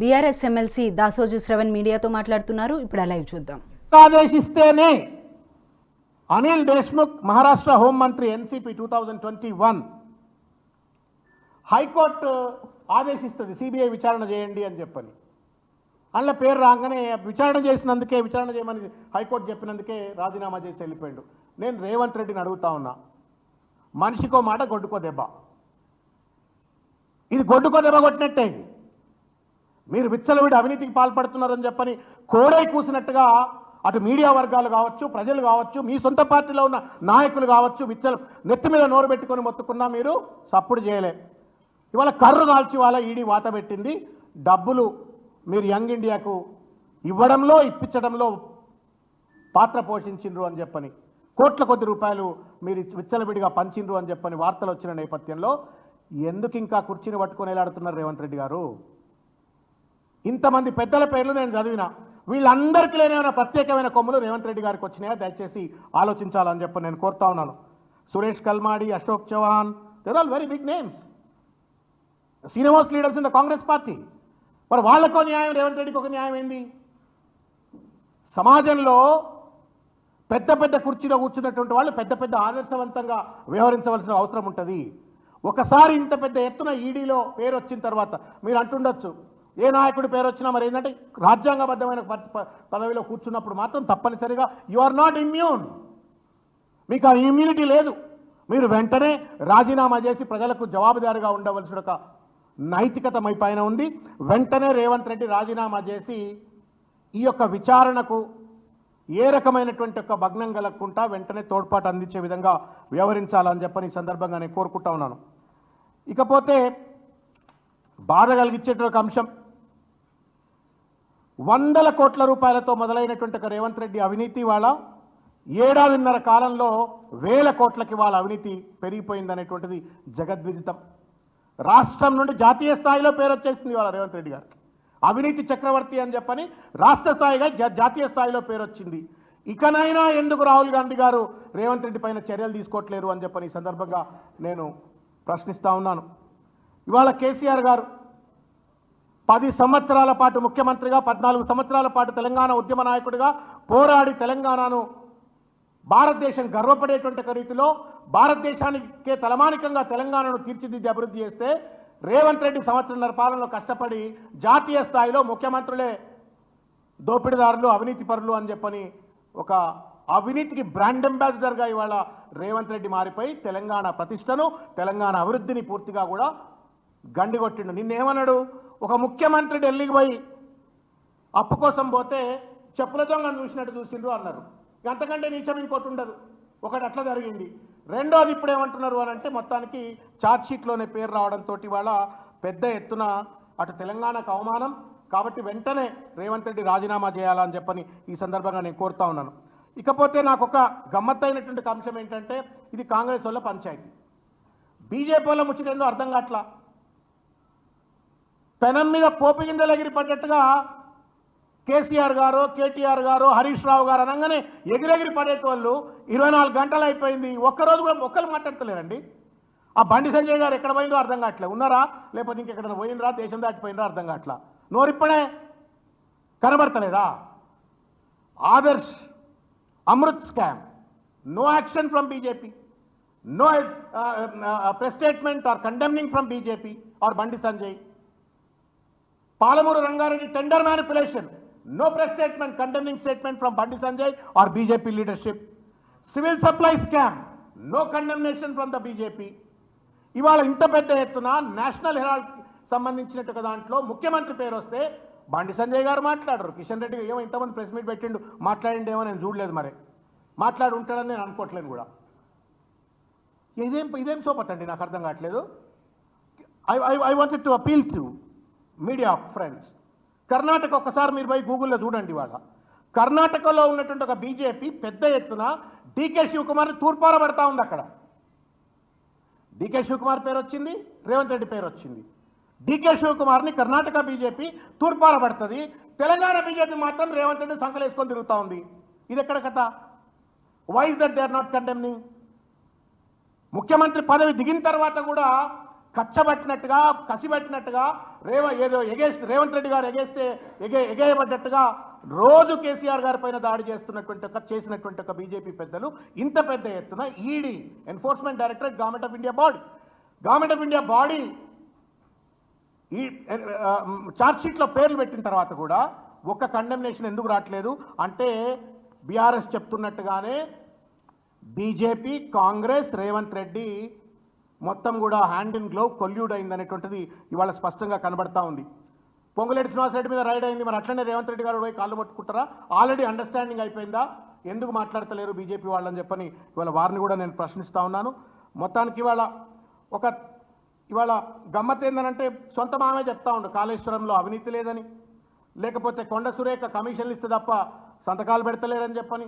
BRS MLC Dasoju Shravan మీడియాతో మాట్లాడుతున్నారు. ఇప్పుడు లైవ్ చూద్దాం. ఆదేశిస్తేనే అనిల్ దేశ్ముఖ్ మహారాష్ట్ర హోంమంత్రి NCP two thousand twenty one high court ఆదేశిస్తుంది సిబిఐ విచారణ చేయండి అని చెప్పని. అందులో పేరు రాగానే విచారణ చేసినందుకే విచారణ చేయమని హైకోర్టు చెప్పినందుకే రాజీనామా చేసి వెళ్ళిపోయాడు. నేను రేవంత్ రెడ్డిని అడుగుతా ఉన్నా. మనిషికో మాట గొడ్డుకో దెబ్బ. ఇది గొడ్డుకో దెబ్బ కొట్టినట్టే ఇది. మీరు విచ్చలవిడి అవినీతికి పాల్పడుతున్నారని చెప్పని కోడై కూసినట్టుగా అటు మీడియా వర్గాలు కావచ్చు ప్రజలు కావచ్చు మీ సొంత పార్టీలో ఉన్న నాయకులు కావచ్చు విచ్చల నెత్తి మీద నోరు పెట్టుకొని మొత్తుకున్నా మీరు సప్పుడు చేయలే. ఇవాళ కర్రు కాల్చి వాళ్ళ ఈడీ వాత పెట్టింది. డబ్బులు మీరు యంగ్ ఇండియాకు ఇవ్వడంలో ఇప్పించడంలో పాత్ర పోషించిండ్రు అని చెప్పని కోట్ల కొద్ది రూపాయలు మీరు విచ్చలవిడిగా పంచిండ్రు అని చెప్పని వార్తలు వచ్చిన నేపథ్యంలో ఎందుకు ఇంకా కుర్చీని పట్టుకొని ఎలాడుతున్నారు రేవంత్ రెడ్డి గారు? ఇంతమంది పెద్దల పేర్లు నేను చదివిన. వీళ్ళందరికీ లేని ప్రత్యేకమైన కొమ్ములు రేవంత్ రెడ్డి గారికి వచ్చినాయా? దయచేసి ఆలోచించాలని చెప్పి నేను కోరుతా ఉన్నాను. Suresh Kalmadi Ashok Chavan they're all very big names senior leaders in the Congress party. మరి వాళ్ళకో న్యాయం రేవంత్ రెడ్డికి ఒక న్యాయం ఏంది? సమాజంలో పెద్ద పెద్ద కుర్చీలో కూర్చున్నటువంటి వాళ్ళు పెద్ద పెద్ద ఆదర్శవంతంగా వ్యవహరించవలసిన అవసరం ఉంటుంది. ఒకసారి ఇంత పెద్ద ఎత్తున ఈడీలో పేరు వచ్చిన తర్వాత మీరు అంటుండొచ్చు ఏ నాయకుడి పేరు వచ్చినా మరి ఏంటంటే రాజ్యాంగబద్ధమైన ప- పదవిలో కూర్చున్నప్పుడు మాత్రం తప్పనిసరిగా యు ఆర్ నాట్ ఇమ్యూన్ మీకు ఆ ఇమ్యూనిటీ లేదు. మీరు వెంటనే రాజీనామా చేసి ప్రజలకు జవాబుదారిగా ఉండవలసిన ఒక నైతికత మీ పైన ఉంది. వెంటనే రేవంత్ రెడ్డి రాజీనామా చేసి ఈ యొక్క విచారణకు ఏ రకమైనటువంటి ఒక భగ్నం కలగకుండా వెంటనే తోడ్పాటు అందించే విధంగా వ్యవహరించాలని చెప్పని ఈ సందర్భంగా నేను కోరుకుంటా ఉన్నాను. ఇకపోతే బాధ కలిగించేటువంటి ఒక అంశం. వందల కోట్ల రూపాయలతో మొదలైనటువంటి ఒక రేవంత్ రెడ్డి అవినీతి వాళ్ళ ఏడాదిన్నర కాలంలో వేల కోట్లకి వాళ్ళ అవినీతి పెరిగిపోయిందనేటువంటిది జగద్విదితం. రాష్ట్రం నుండి జాతీయ స్థాయిలో పేరు వచ్చేసింది వాళ్ళ రేవంత్ రెడ్డి గారికి. అవినీతి చక్రవర్తి అని చెప్పని రాష్ట్ర స్థాయిగా జాతీయ స్థాయిలో పేరు వచ్చింది. ఇకనైనా ఎందుకు రాహుల్ గాంధీ గారు రేవంత్ రెడ్డి పైన చర్యలు తీసుకోవట్లేరు అని చెప్పని ఈ సందర్భంగా నేను ప్రశ్నిస్తూ ఉన్నాను. ఇవాళ కేసీఆర్ గారు పది సంవత్సరాల పాటు ముఖ్యమంత్రిగా పద్నాలుగు సంవత్సరాల పాటు తెలంగాణ ఉద్యమ నాయకుడిగా పోరాడి తెలంగాణను భారతదేశం గర్వపడేటువంటి రీతిలో భారతదేశానికే తలమానికంగా తెలంగాణను తీర్చిదిద్ది అభివృద్ధి చేస్తే రేవంత్ రెడ్డి సంవత్సరంన్నర పాలనలో కష్టపడి జాతీయ స్థాయిలో ముఖ్యమంత్రులే దోపిడీదారులు అవినీతి పరులు అని చెప్పని ఒక అవినీతికి బ్రాండ్ అంబాసిడర్గా ఇవాళ రేవంత్ రెడ్డి మారిపోయి తెలంగాణ ప్రతిష్టను తెలంగాణ అభివృద్ధిని పూర్తిగా కూడా గండిగొట్టిండు. నిన్నేమన్నాడు? ఒక ముఖ్యమంత్రి ఢిల్లీకి పోయి అప్పు కోసం పోతే చెప్పుల దొంగను చూసినట్టు చూసిండ్రు అన్నారు. ఎంతకంటే అంతకంటే నీచం ఇంకోటి ఉండదు. ఒకటి అట్లా జరిగింది. రెండోది ఇప్పుడు ఏమంటున్నారు అని అంటే మొత్తానికి ఛార్జ్షీట్లోనే పేరు రావడంతో వాళ్ళ పెద్ద ఎత్తున అటు తెలంగాణకు అవమానం. కాబట్టి వెంటనే రేవంత్ రెడ్డి రాజీనామా చేయాలని చెప్పని ఈ సందర్భంగా నేను కోరుతా ఉన్నాను. ఇకపోతే నాకు ఒక గమ్మత్తైనటువంటి అంశం ఏంటంటే ఇది కాంగ్రెస్ వాళ్ళ పంచాయతీ. బీజేపీ వల్ల ముచ్చటేందో అర్థం కావట్లా? పెనం మీద పోపు గింజలు ఎగిరి పడ్డట్టుగా కేసీఆర్ గారు కేటీఆర్ గారు హరీష్ రావు గారు అనగానే ఎగిరెగిరి పడేటోళ్ళు ఇరవై నాలుగు గంటలు అయిపోయింది. ఒక్కరోజు కూడా ఒక్కరు మాట్లాడతలేరండి. ఆ బండి సంజయ్ గారు ఎక్కడ పోయినరో అర్థం కావట్లే ఉన్నారా? లేకపోతే ఇంకెక్కడ పోయినరా దేశం దాటిపోయినరా అర్థం కావట్లా. నోరిప్పుడే కనబడతలేదా? Adarsh Amrut scam. No action from BJP. No press statement or condemning from BJP or Bandi Sanjay. Palamuru Rangareddy tender manipulation no press statement condemning statement from Bandi Sanjay or BJP leadership. Civil supply scam no condemnation from the BJP. ఇవాళ ఇంత పెద్ద ఎత్తున national Herald సంబంధించినట్టుగా దాంట్లో ముఖ్యమంత్రి పేరు వస్తే బండి సంజయ్ గారు మాట్లాడరు. కిషన్ రెడ్డి ఏమో ఇంతమంది ప్రెస్ మీట్ పెట్టిండు మాట్లాడిండేమో నేను చూడలేదు మరి. మాట్లాడి ఉంటాడని నేను అనుకోవట్లేను కూడా. ఇదేం ఇదేం సోపతండి? నాకు అర్థం కావట్లేదు. I I I wanted to appeal to media friends. Karnataka ఒక్కసారి మీరు పోయి గూగుల్లో చూడండి వాళ్ళ కర్ణాటకలో ఉన్నటువంటి ఒక బీజేపీ పెద్ద ఎత్తున డీకే శివకుమార్ని తూర్పార పడతా ఉంది అక్కడ. డీకే శివకుమార్ పేరు వచ్చింది రేవంత్ రెడ్డి పేరు వచ్చింది. డీకే శివకుమార్ని కర్ణాటక బీజేపీ తూర్పార పడుతుంది. తెలంగాణ బీజేపీ మాత్రం రేవంత్ రెడ్డి సంకలేసుకొని తిరుగుతూ ఉంది. ఇది ఎక్కడ కథ? Why is that they are not condemning ముఖ్యమంత్రి పదవి దిగిన తర్వాత కూడా కచ్చబట్టినట్టుగా కసిబట్టినట్టుగా రేవ ఏదో ఎగేస్తే రేవంత్ రెడ్డి గారు ఎగేస్తే ఎగే ఎగేయబడ్డట్టుగా రోజు కేసీఆర్ గారి పైన దాడి చేస్తున్నటువంటి ఒక చేసినటువంటి ఒక బీజేపీ పెద్దలు ఇంత పెద్ద ఎత్తున ED enforcement directorate government of India body. Government of India body ఈ ఛార్జ్ షీట్లో పేర్లు పెట్టిన తర్వాత కూడా ఒక్క కండెమ్నేషన్ ఎందుకు రావట్లేదు? అంటే బీఆర్ఎస్ చెప్తున్నట్టుగానే బీజేపీ కాంగ్రెస్ రేవంత్ రెడ్డి మొత్తం కూడా హ్యాండ్ ఇన్ గ్లోవ్ కొల్యూడ్ అయింది అనేటువంటిది ఇవాళ స్పష్టంగా కనబడతా ఉంది. పొంగులేటి శ్రీనివాసరెడ్డి మీద రైడ్ అయింది. మరి అట్లనే రేవంత్ రెడ్డి గారు పోయి కాళ్ళు ముట్టుకుంటారా? ఆల్రెడీ అండర్స్టాండింగ్ అయిపోయిందా? ఎందుకు మాట్లాడతలేరు బీజేపీ వాళ్ళని చెప్పని ఇవాళ వారిని కూడా నేను ప్రశ్నిస్తూ ఉన్నాను. మొత్తానికి ఇవాళ ఒక ఇవాళ గమ్మత్ ఏందనంటే సొంత మామే చెప్తా ఉండు. కాళేశ్వరంలో అవినీతి లేదని. లేకపోతే కొండ సురేఖ కమిషన్లు ఇస్తే తప్ప సంతకాలు పెడతలేరని చెప్పని.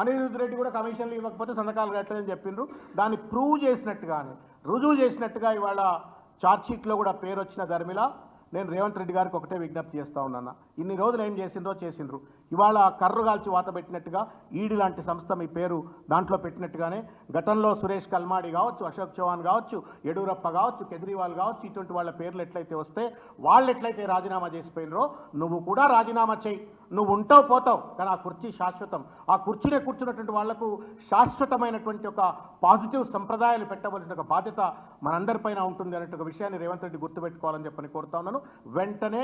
అనిరుద్ధ్ రెడ్డి కూడా కమిషన్లు ఇవ్వకపోతే సంతకాలు పెట్టలేదని చెప్పిండ్రు. దాన్ని ప్రూవ్ చేసినట్టుగానే రుజువు చేసినట్టుగా ఇవాళ ఛార్జ్షీట్లో కూడా పేరు వచ్చిన ధర్మిల నేను రేవంత్ రెడ్డి గారికి ఒకటే విజ్ఞప్తి చేస్తా ఉన్నాను. ఇన్ని రోజులు ఏం చేసిండ్రో చేసిండ్రు. ఇవాళ కర్రగాల్చి వాత పెట్టినట్టుగా ఈడి లాంటి సంస్థ మీ పేరు దాంట్లో పెట్టినట్టుగానే గతంలో సురేష్ కల్మాడి కావచ్చు అశోక్ చౌహాన్ కావచ్చు యడూరప్ప కావచ్చు కేజ్రీవాల్ కావచ్చు ఇటువంటి వాళ్ళ పేర్లు ఎట్లయితే వస్తే వాళ్ళు ఎట్లయితే రాజీనామా చేసిపోయినరో నువ్వు కూడా రాజీనామా చేయి. నువ్వు ఉంటావు పోతావు. కానీ ఆ కుర్చీ శాశ్వతం. ఆ కుర్చీనే కూర్చున్నటువంటి వాళ్ళకు శాశ్వతమైనటువంటి ఒక పాజిటివ్ సంప్రదాయాలు పెట్టవలసిన ఒక బాధ్యత మనందరిపైన ఉంటుంది అన్నట్టు ఒక విషయాన్ని రేవంత్ రెడ్డి గుర్తుపెట్టుకోవాలని చెప్పని కోరుతా ఉన్నాను. వెంటనే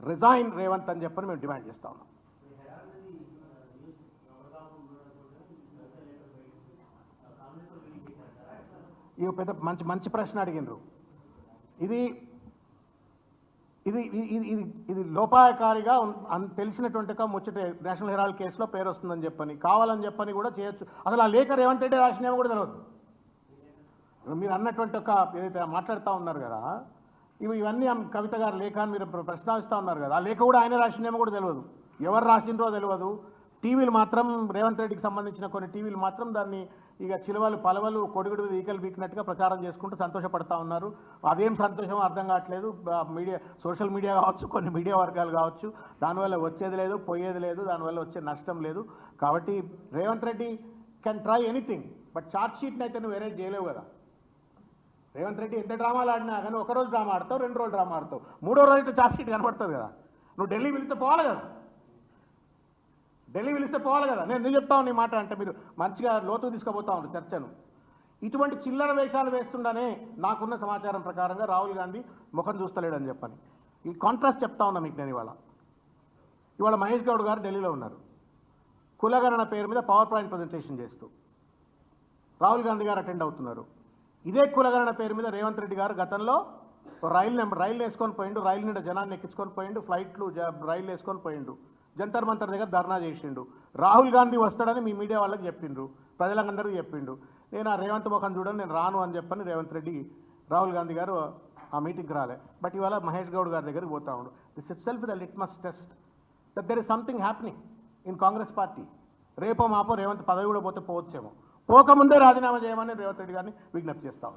రిజైన్ రేవంత్ అని చెప్పని మేము డిమాండ్ చేస్తా ఉన్నాం. ఇది పెద్ద మంచి మంచి ప్రశ్న అడిగినరు ఇది ఇది ఇది ఇది ఇది లోపాయకారిగా తెలిసినటువంటి ఒక ముచ్చట నేషనల్ హెరాల్డ్ కేసులో పేరు వస్తుందని చెప్పని కావాలని చెప్పని కూడా చేయొచ్చు. అసలు ఆ లేఖ రేవంత్ రెడ్డి రాసినేమో కూడా తెలియదు మీరు అన్నటువంటి ఒక ఏదైతే మాట్లాడుతూ ఉన్నారు కదా ఇవి ఇవన్నీ కవిత గారు లేఖ అని మీరు ప్ర- ప్రస్తావిస్తూ ఉన్నారు కదా ఆ లేఖ కూడా ఆయన రాసినేమో కూడా తెలియదు ఎవరు రాసిండ్రో తెలియదు టీవీలు మాత్రం రేవంత్ రెడ్డికి సంబంధించిన కొన్ని టీవీలు మాత్రం దాన్ని ఇక చిలవలు పలవలు కొడుగుడు మీద ఈకలు బీకినట్టుగా ప్రచారం చేసుకుంటూ సంతోషపడతా ఉన్నారు. అదేం సంతోషం అర్థం కావట్లేదు. మీడియా సోషల్ మీడియా కావచ్చు కొన్ని మీడియా వర్గాలు కావచ్చు దానివల్ల వచ్చేది లేదు పోయేది లేదు దానివల్ల వచ్చే నష్టం లేదు. కాబట్టి Revanth Reddy can try anything but charge షీట్ని అయితే నువ్వు వేరే చేయలేవు కదా. రేవంత్ రెడ్డి ఎంత డ్రామాలు ఆడినా కానీ ఒక రోజు డ్రామా ఆడతావు రెండు రోజులు డ్రామా ఆడతావు. మూడో రోజు అయితే చార్జ్ షీట్ కనబడుతుంది కదా. నువ్వు ఢిల్లీ పిలిస్తే పోవాలి కదా. ఢిల్లీ పిలిస్తే పోవాలి కదా. నేను నేను చెప్తాను నీ మాట అంటే మీరు మంచిగా లోతు తీసుకుపోతా ఉంది చర్చను. ఇటువంటి చిల్లర వేషాలు వేస్తుండనే నాకున్న సమాచారం ప్రకారంగా రాహుల్ గాంధీ ముఖం చూస్తలేడని చెప్పని. ఈ కాంట్రాస్ట్ చెప్తా ఉన్నా మీకు నేను ఇవాళ. ఇవాళ మహేష్ గౌడ్ గారు ఢిల్లీలో ఉన్నారు. కులగణన పేరు మీద పవర్ పాయింట్ ప్రజెంటేషన్ చేస్తూ. రాహుల్ గాంధీ గారు అటెండ్ అవుతున్నారు. ఇదే కులగణన పేరు మీద రేవంత్ రెడ్డి గారు గతంలో రైలు నెంబర్ రైలు వేసుకొని పోయిండు రైలు నిండా జనాన్ని ఎక్కించుకొని పోయిండు ఫ్లైట్లు రైలు వేసుకొని పోయిండు. జంతర్ మంతర్ దగ్గర ధర్నా చేసిండు. రాహుల్ గాంధీ వస్తాడని మీ మీడియా వాళ్ళకి చెప్పిండ్రు. ప్రజలందరికీ చెప్పిండు. నేను ఆ రేవంత్ ముఖం చూడని నేను రాను అని చెప్పని రేవంత్ రెడ్డి రాహుల్ గాంధీ గారు ఆ మీటింగ్కి రాలే. బట్ ఇవాళ మహేష్ గౌడ్ గారి దగ్గరికి పోతా ఉండు. This itself the litmus test that there is something happening in Congress party. రేపో మాపో రేవంత్ పదవి కూడా పోతే పోవచ్చేమో. పోకముందే రాజీనామా చేయమని రేవంత్ రెడ్డి గారిని విజ్ఞప్తి చేస్తాం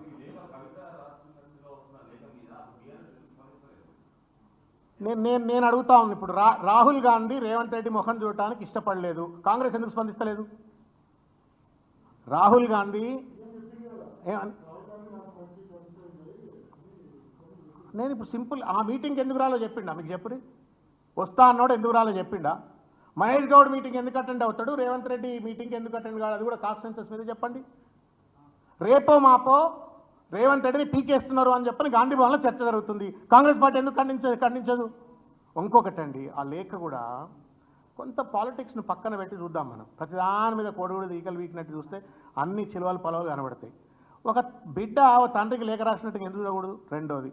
నేను నేను నేను అడుగుతా ఉన్నాను ఇప్పుడు. రా రాహుల్ గాంధీ రేవంత్ రెడ్డి ముఖం చూడటానికి ఇష్టపడలేదు. కాంగ్రెస్ ఎందుకు స్పందిస్తలేదు? రాహుల్ గాంధీ నేను ఇప్పుడు సింపుల్ ఆ మీటింగ్కి ఎందుకు రాలో చెప్పిండా? మీకు చెప్పురి? వస్తా అన్నాడు ఎందుకు రాలో చెప్పిండా? మహేష్ గౌడ్ మీటింగ్ ఎందుకు అటెండ్ అవుతాడు? రేవంత్ రెడ్డి మీటింగ్కి ఎందుకు అటెండ్ కాదు అది కూడా కాస్ట్ సెన్సెస్ మీద చెప్పండి. రేపో మాపో రేవంత్ రెడ్డిని పీకేస్తున్నారు అని చెప్పని గాంధీ భవన్లో చర్చ జరుగుతుంది. కాంగ్రెస్ పార్టీ ఎందుకు ఖండించదు ఖండించదు? ఇంకొకటండి ఆ లేఖ కూడా కొంత పాలిటిక్స్ను పక్కన పెట్టి చూద్దాం మనం. ప్రతిదాని మీద కొడుగుడు ఈకలు వీకినట్టు చూస్తే అన్ని చిలువలు పొలవలు కనబడతాయి. ఒక బిడ్డ తండ్రికి లేఖ రాసినట్టుగా ఎందుకు చూడకూడదు? రెండోది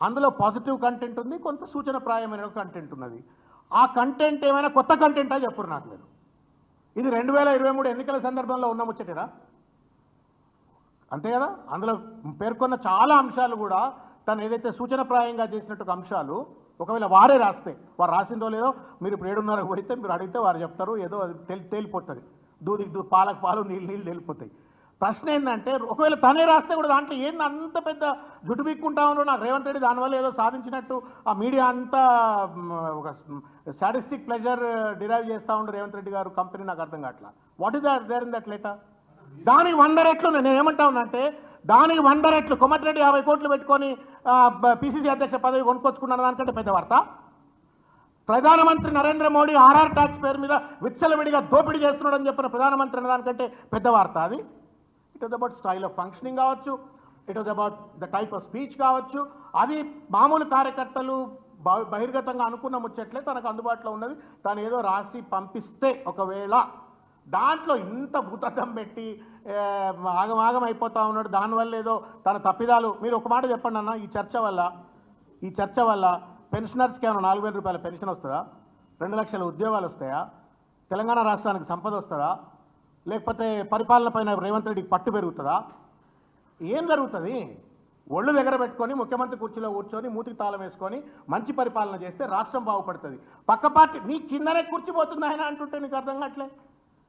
అందులో పాజిటివ్ కంటెంట్ ఉంది కొంత సూచనప్రాయమైన కంటెంట్ ఉన్నది. ఆ కంటెంట్ ఏమైనా కొత్త కంటెంటా చెప్పురు నాకు మీరు ఇది రెండు వేల ఇరవై మూడు ఎన్నికల సందర్భంలో ఉన్న ముచ్చటరా అంతే కదా? అందులో పేర్కొన్న చాలా అంశాలు కూడా తను ఏదైతే సూచనప్రాయంగా చేసినట్టు అంశాలు ఒకవేళ వారే రాస్తే వారు రాసిందో లేదో మీరు ఇప్పుడు ఏడున్నరకు పోయితే మీరు అడిగితే వారు చెప్తారు ఏదో అది తేలి తేలిపోతుంది. దూదికి దూ పాలకు పాలు నీళ్ళు నీళ్ళు తేలిపోతాయి. ప్రశ్న ఏంటంటే ఒకవేళ తనే రాస్తే కూడా దాంట్లో ఏంది అంత పెద్ద జుట్టు పీక్కుంటా ఉన్నాడు నాకు రేవంత్ రెడ్డి దానివల్ల ఏదో సాధించినట్టు ఆ మీడియా అంతా ఒక సాటిస్టిక్ ప్లెజర్ డిరైవ్ చేస్తూ ఉండు రేవంత్ రెడ్డి గారు కంపెనీ నాకు అర్థం కావట్లా. What is there in that letter? దానికి వంద రెట్లు నేను ఏమంటా అంటే దానికి వంద రెట్లు కొమటిరెడ్డి యాభై కోట్లు పెట్టుకొని పిసిసి అధ్యక్ష పదవి కొనుక్కొచ్చుకున్న దానికంటే పెద్ద వార్త? ప్రధానమంత్రి నరేంద్ర మోడీ ఆర్ఆర్ ట్యాక్స్ పేరు మీద విచ్చలవిడిగా దోపిడీ చేస్తున్నాడని చెప్పిన ప్రధానమంత్రి అన్న దానికంటే పెద్ద వార్త అది. It was about style of functioning కావచ్చు. It was about the type of speech కావచ్చు. అది మామూలు కార్యకర్తలు బహిర్గతంగా అనుకున్న ముచ్చట్లే తనకు అందుబాటులో ఉన్నది. తను ఏదో రాసి పంపిస్తే ఒకవేళ దాంట్లో ఇంత భూతద్దం పెట్టి ఆగమాగం అయిపోతా ఉన్నాడు. దానివల్ల ఏదో తన తప్పిదాలు మీరు ఒక మాట చెప్పండి అన్న ఈ చర్చ వల్ల ఈ చర్చ వల్ల పెన్షనర్స్కి ఏమైనా నాలుగు వేల రూపాయల పెన్షన్ వస్తుందా? రెండు లక్షల ఉద్యోగాలు వస్తాయా? తెలంగాణ రాష్ట్రానికి సంపద వస్తుందా? లేకపోతే పరిపాలన పైన రేవంత్ రెడ్డికి పట్టు పెరుగుతుందా? ఏం జరుగుతుంది? ఒళ్ళు దగ్గర పెట్టుకొని ముఖ్యమంత్రి కుర్చీలో కూర్చొని మూతికి తాళం వేసుకొని మంచి పరిపాలన చేస్తే రాష్ట్రం బాగుపడుతుంది. పక్క పార్టీ నీ కిందనే కూర్చిపోతుంది ఆయన అంటుంటే నీకు అర్థం కావట్లే?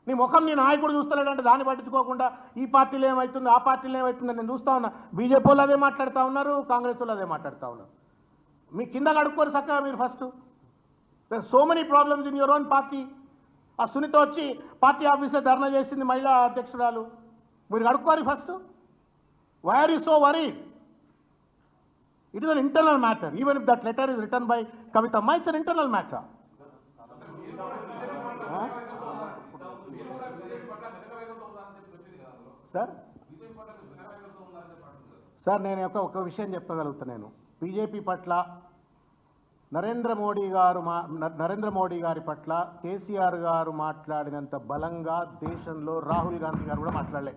నీ ముఖం నీ నాయకుడు చూస్తలేడంటే దాన్ని పట్టించుకోకుండా ఈ పార్టీలో ఏమవుతుంది ఆ పార్టీలో ఏమవుతుంది నేను చూస్తా ఉన్నా. బీజేపీ వాళ్ళు అదే మాట్లాడుతూ ఉన్నారు కాంగ్రెస్ వాళ్ళు అదే మాట్లాడుతూ ఉన్నారు. మీ కింద కడుక్కోరు చక్కగా మీరు first so many problems in your own party ఆ సునీత వచ్చి పార్టీ ఆఫీస్లో ధర్నా చేసింది మహిళా అధ్యక్షురాలు. మీరు కడుక్కోరు first why are you so worried it is an internal matter even if that letter is return by Kavithamma it's an internal matter sir? Sir నేను ఒక ఒక విషయం చెప్పగలుగుతా నేను. బీజేపీ పట్ల నరేంద్ర మోడీ గారు మా నరేంద్ర మోడీ గారి పట్ల కేసీఆర్ గారు మాట్లాడినంత బలంగా దేశంలో రాహుల్ గాంధీ గారు కూడా మాట్లాడలే.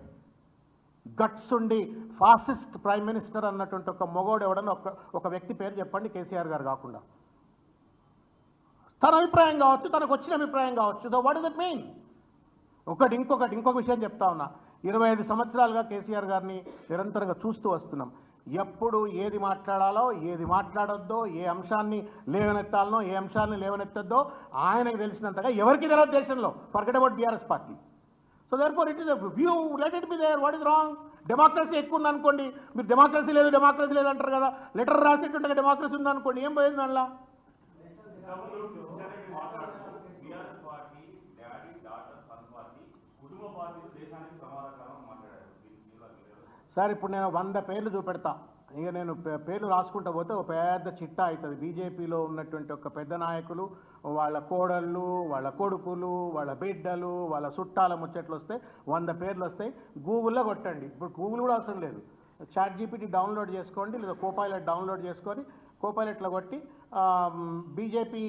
గట్స్ ఉండి ఫాసిస్ట్ ప్రైమ్ మినిస్టర్ అన్నటువంటి ఒక మొగోడు ఎవడని ఒక ఒక వ్యక్తి పేరు చెప్పండి కేసీఆర్ గారు కాకుండా. తన అభిప్రాయం కావచ్చు తనకు వచ్చిన అభిప్రాయం కావచ్చు the what is it mean ఒకటి ఇంకొకటి ఇంకొక విషయం చెప్తా ఉన్నా. ఇరవై ఐదు సంవత్సరాలుగా కేసీఆర్ గారిని నిరంతరంగా చూస్తూ వస్తున్నాం. ఎప్పుడు ఏది మాట్లాడాలో ఏది మాట్లాడొద్దో ఏ అంశాన్ని లేవనెత్తాలనో ఏ అంశాన్ని లేవనెత్తద్దో ఆయనకు తెలిసినంతగా ఎవరికి తెలియదు దేశంలో? Forget about BRS party. So therefore it is view let it be there what is wrong democracy ఎక్కువ ఉందనుకోండి. మీరు డెమోక్రసీ లేదు డెమోక్రసీ లేదు అంటారు కదా. లెటర్ రాసేటుండగా డెమోక్రసీ ఉందనుకోండి. ఏం పోయింది దానిలో BRS party daddy daughter son party కుటుంబ పార్టీలు దేశానికి ప్రమాదకరం మాట్లాడారు దీనికి మీరు అసలు సార్ ఇప్పుడు నేను వంద పేర్లు చూపెడతా. ఇక నేను పేర్లు రాసుకుంటా పోతే ఒక పెద్ద చిట్టా అవుతుంది. బీజేపీలో ఉన్నటువంటి ఒక పెద్ద నాయకులు వాళ్ళ కోడళ్ళు వాళ్ళ కొడుకులు వాళ్ళ బిడ్డలు వాళ్ళ చుట్టాల ముచ్చట్లు వస్తే వంద పేర్లు వస్తాయి. గూగుల్లో కొట్టండి. ఇప్పుడు గూగుల్ కూడా అవసరం లేదు. చాట్ జీపీటీ డౌన్లోడ్ చేసుకోండి లేదా కోపైలట్ డౌన్లోడ్ చేసుకొని కోపైలట్లో కొట్టి బీజేపీ